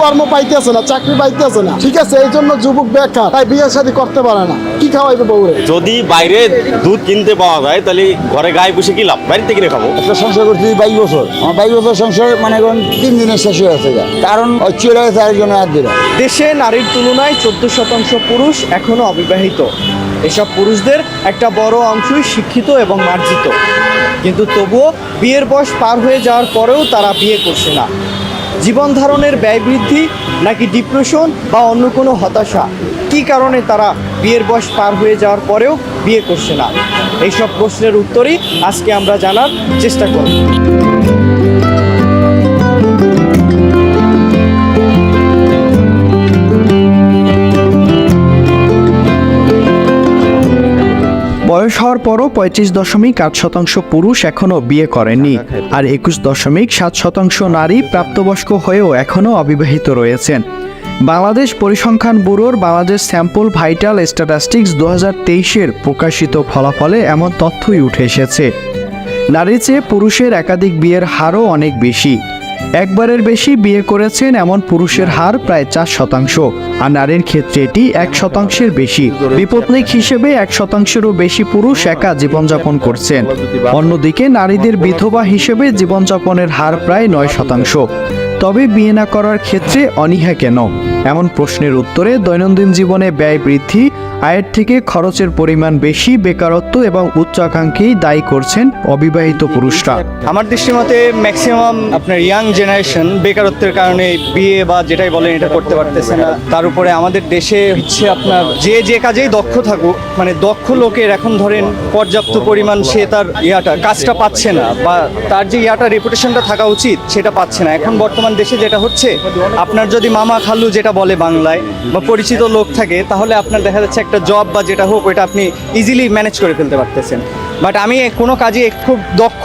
কর্ম পাইতেছে না চাকরি পাইতেছে না। ঠিক আছে এই জন্য যুবক বেকার তাই বিয়ে শাদী করতে পারে না। কি খাওয়াইবে বউরে? যদি বাইরে দুধ কিনতে পাওয়া যায় তাহলে ঘরে গায়ে বসে কি লাভ? বাড়িতে কিনে খাব। একটা সংসার করছি বাইশ বছর। আমার বাইশ বছর সংসার মানে এখন তিন দিনের শেষ হয়ে গা। কারণ গেছে আরেকজনের হাত দিল দেশে নারীর তুলনায় চোদ্দ শতাংশ পুরুষ এখনও অবিবাহিত। এসব পুরুষদের একটা বড় অংশই শিক্ষিত এবং মার্জিত। কিন্তু তবুও বিয়ের বয়স পার হয়ে যাওয়ার পরেও তারা বিয়ে করছে না। জীবন ধারণের ব্যয় বৃদ্ধি নাকি ডিপ্রেশন বা অন্য কোনো হতাশা? কি কারণে তারা বিয়ের বয়স পার হয়ে যাওয়ার পরেও বিয়ে করছে না? এইসব প্রশ্নের উত্তরই আজকে আমরা জানার চেষ্টা করব। হওয়ার পরও পঁয়ত্রিশ দশমিক আট শতাংশ পুরুষ এখনও বিয়ে করেননি। আর একুশ দশমিক সাত শতাংশ নারী প্রাপ্তবয়স্ক হয়েও এখনও অবিবাহিত রয়েছেন। বাংলাদেশ পরিসংখ্যান ব্যুরোর বাংলাদেশ স্যাম্পল ভাইটাল স্ট্যাটাস্টিক্স দু হাজার তেইশের প্রকাশিত ফলাফলে এমন তথ্যই উঠে এসেছে। নারী চেয়ে পুরুষের একাধিক বিয়ের হারও অনেক বেশি। একবারের বেশি বিয়ে করেছেন এমন পুরুষের হার প্রায় চার শতাংশ, আর নারীর ক্ষেত্রে এটি এক শতাংশের বেশি। বিপত্নিক হিসেবে এক শতাংশেরও বেশি পুরুষ একা জীবনযাপন করছেন। অন্যদিকে নারীদের বিধবা হিসেবে জীবনযাপনের হার প্রায় নয় শতাংশ। তবে বিয়ে না করার ক্ষেত্রে অনীহা কেন? এমন প্রশ্নের উত্তরে দৈনন্দিন জীবনে ব্যয় বৃদ্ধি আয়ের থেকে খরচের পরিমাণ বেশি, বেকারত্ব এবং উচ্চাকাঙ্ক্ষী দায়ী করছেন অবিবাহিত পুরুষরা। আমার দৃষ্টিমতে ম্যাক্সিমাম আপনার ইয়াং জেনারেশন বেকারত্বের কারণে বিয়ে বা যেটাই বলেন এটা করতে পারতেছে না। তার উপরে আমাদের দেশে হচ্ছে আপনার যে যে কাজেই দক্ষ থাকুক মানে দক্ষ লোকের এখন ধরেন পর্যাপ্ত পরিমাণ সে তার ইয়াটা, কাজটা পাচ্ছে না বা তার যে ইয়াটা রেপুটেশনটা থাকা উচিত, সেটা পাচ্ছে না। এখন বর্তমান দেশে যেটা হচ্ছে, আপনার যদি মামা খালু যেটা বলে বাংলায় বা পরিচিত লোক থাকে, তাহলে আপনার দেখা যাচ্ছে একটা জব বা যেটা হোক, ওইটা আপনি ইজিলি ম্যানেজ করে ফেলতে পারতেছেন। বাট আমি কোনো কাজে খুব দক্ষ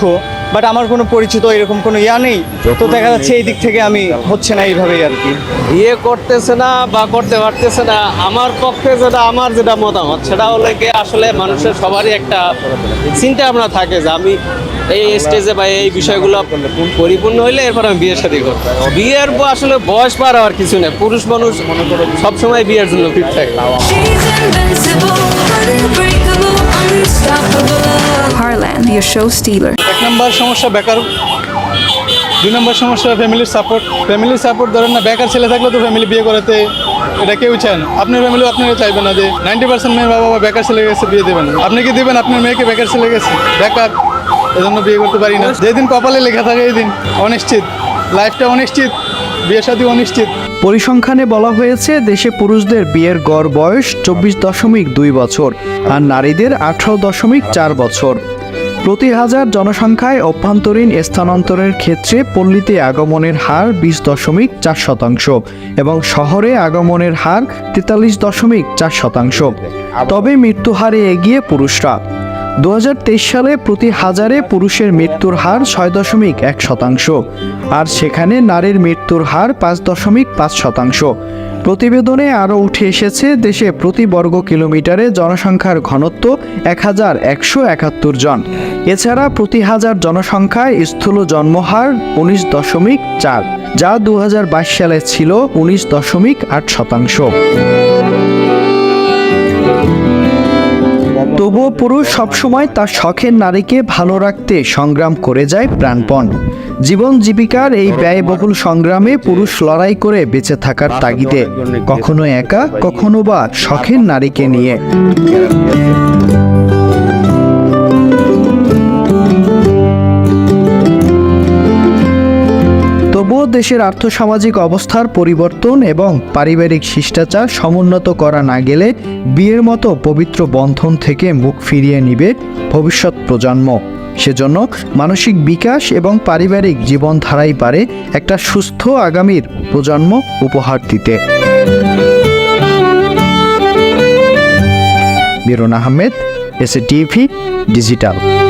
বাট আমার কোনো পরিচিত এরকম কোনো ইয়া নেই। তো দেখা যাচ্ছে এই দিক থেকে আমি হচ্ছে না এইভাবেই আর কি। বিয়ে করতেছে না বা করতে পারতেছে না আমার পক্ষে যেটা আমার যেটা মতামত সেটা হলে কি আসলে মানুষের সবারই একটা চিন্তা ভাবনা থাকে যে আমি এই স্টেজে বা এই বিষয়গুলো পরিপূর্ণ হইলে এরপর আমি বিয়ের সাথে করব। বিয়ের ব- আসলে বয়স পার হওয়ার কিছু নেই। পুরুষ মানুষ সবসময় বিয়ের জন্য ফিট থাকে। Heartland, your show stealer. এক নম্বর সমস্যা বেকার। দুই নম্বর সমস্যা ফ্যামিলির সাপোর্ট ফ্যামিলির সাপোর্ট ধরেন না বেকার ছেলে থাকলে তো ফ্যামিলি বিয়ে করাতে এটা কেউ চায় না। আপনার ফ্যামিলি আপনাকে চাইবে না যে নাইনটি পার্সেন্ট মেয়ের বাবা বেকার ছেলে গেছে বিয়ে দেবেন আপনি কি দেবেন? আপনার মেয়েকে বেকার ছেলে গেছে? বেকার। এজন্য বিয়ে করতে পারি না। যেদিন কপালে লেখা থাকে এই দিন অনিশ্চিত। লাইফটা অনিশ্চিত। বিয়ে অনিশ্চিত। পরিসংখ্যানে বলা হয়েছে, দেশে পুরুষদের বিয়ের গড় বয়স চব্বিশ দশমিক দুই বছর আর নারীদের আঠারো দশমিক চার বছর। প্রতি হাজার জনসংখ্যায় অভ্যন্তরীণ স্থানান্তরের ক্ষেত্রে পল্লীতে আগমনের হার বিশ দশমিক চার শতাংশ এবং শহরে আগমনের হার তেতাল্লিশ দশমিক চার শতাংশ। তবে মৃত্যু হারে এগিয়ে পুরুষরা দু হাজার তেইশ সালে প্রতি হাজারে পুরুষের মৃত্যুর হার ছয় দশমিক এক শতাংশ, আর সেখানে নারীর মৃত্যুর হার পাঁচ দশমিক পাঁচ শতাংশ। প্রতিবেদনে আরও উঠে এসেছে দেশে প্রতি বর্গ কিলোমিটারে জনসংখ্যার ঘনত্ব এক হাজার একশো একাত্তর জন। এছাড়া প্রতি হাজার জনসংখ্যায় স্থূল জন্মহার উনিশ দশমিক চার, যা দু হাজার বাইশ সালে ছিল উনিশ দশমিক আট শতাংশ। তবুও পুরুষ সবসময় তার শখের নারীকে ভালো রাখতে সংগ্রাম করে যায় প্রাণপণ। জীবন জীবিকার এই ব্যয়বহুল সংগ্রামে পুরুষ লড়াই করে বেঁচে থাকার তাগিদে কখনো একা কখনো বা শখের নারীকে নিয়ে। দেশের আর্থসামাজিক অবস্থার পরিবর্তন এবং পারিবারিক শিষ্টাচার সমুন্নত করা না গেলে বিয়ের মতো পবিত্র বন্ধন থেকে মুখ ফিরিয়ে নিবে ভবিষ্যৎ প্রজন্ম। সেজন্য মানসিক বিকাশ এবং পারিবারিক জীবনধারাই পারে একটা সুস্থ আগামীর প্রজন্ম উপহার দিতে। Biron Ahmed S TV, digital.